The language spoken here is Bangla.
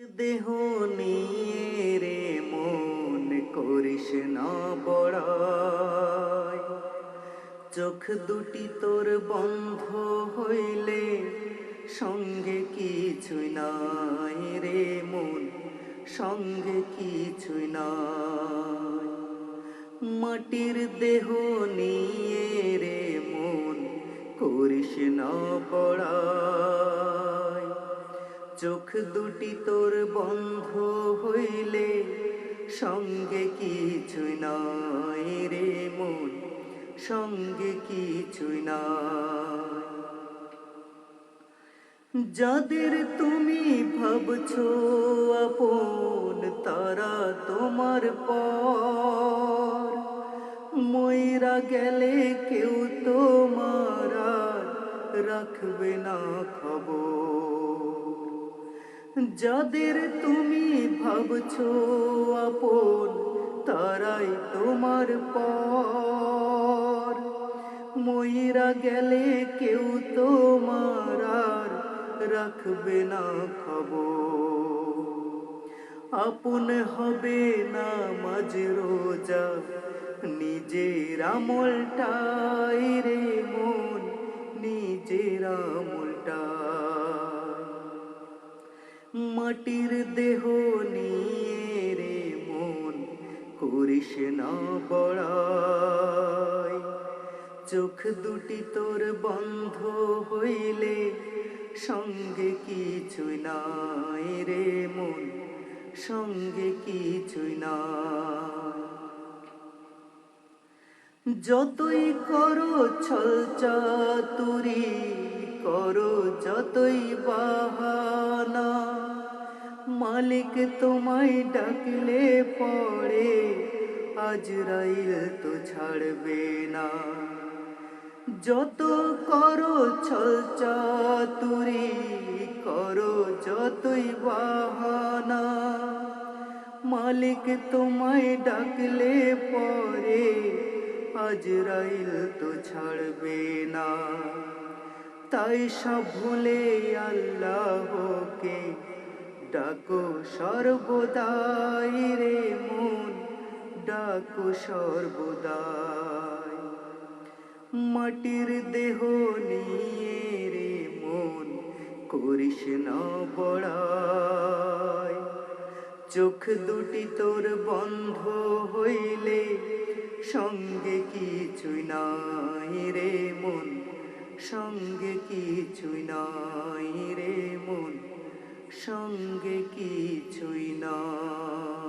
দেহ নিয়ে রে মন করিস না বড়াই। চোখ দুটি তোর বন্ধ হইলে সঙ্গে কিছুই নাই রে মন, সঙ্গে কিছুই নাই। মাটির দেহ নিয়ে চোখ দুটি তোর বন্ধ হইলে সঙ্গে কিছুই নাই রে মন, সঙ্গে কিছুই নাই। যাদের তুমি ভাবছ আপন, তারা তোমার পর। ময়রা গেলে কেউ তোমার রাখবে না খবর। যাদের তুমি ভাবছ আপন, তারাই তোমার পর। ময়রা গেলে কেউ তোমার আর রাখবে না খবর। আপন হবে না মাঝ রোজা নিজের আমলটাই রে মন, নিজের আমলটাই মাটির দেহ নিয়ে রে মন করিস না বড়াই চোখ দুটি তোর বন্ধ হইলে সঙ্গে কিছুই নাই রে মন, সঙ্গে কিছুই নাই। যতই করো ছল চাতুরি করো যতই বাহানা মালিক তোমায় ডাকলে পড়ে আজরাইল তো ছাড়বে না। যত করো ছল চাতুরি, করো যতই বাহানা। মালিক তোমায় ডাকলে পরে আজরাইল তো ছাড়বে না। তাই সব ভুলে আল্লাহকে ডাকো সর্বদাই রে মন, ডাকো সর্বদাই। মাটির দেহ নিয়ে রে মন, করিস না বড়াই। চোখ দুটি তোর বন্ধ হইলে সঙ্গে কিছুই নাই রে মন, সঙ্গে কিছুই নাই সঙ্গে কিছুই নয়।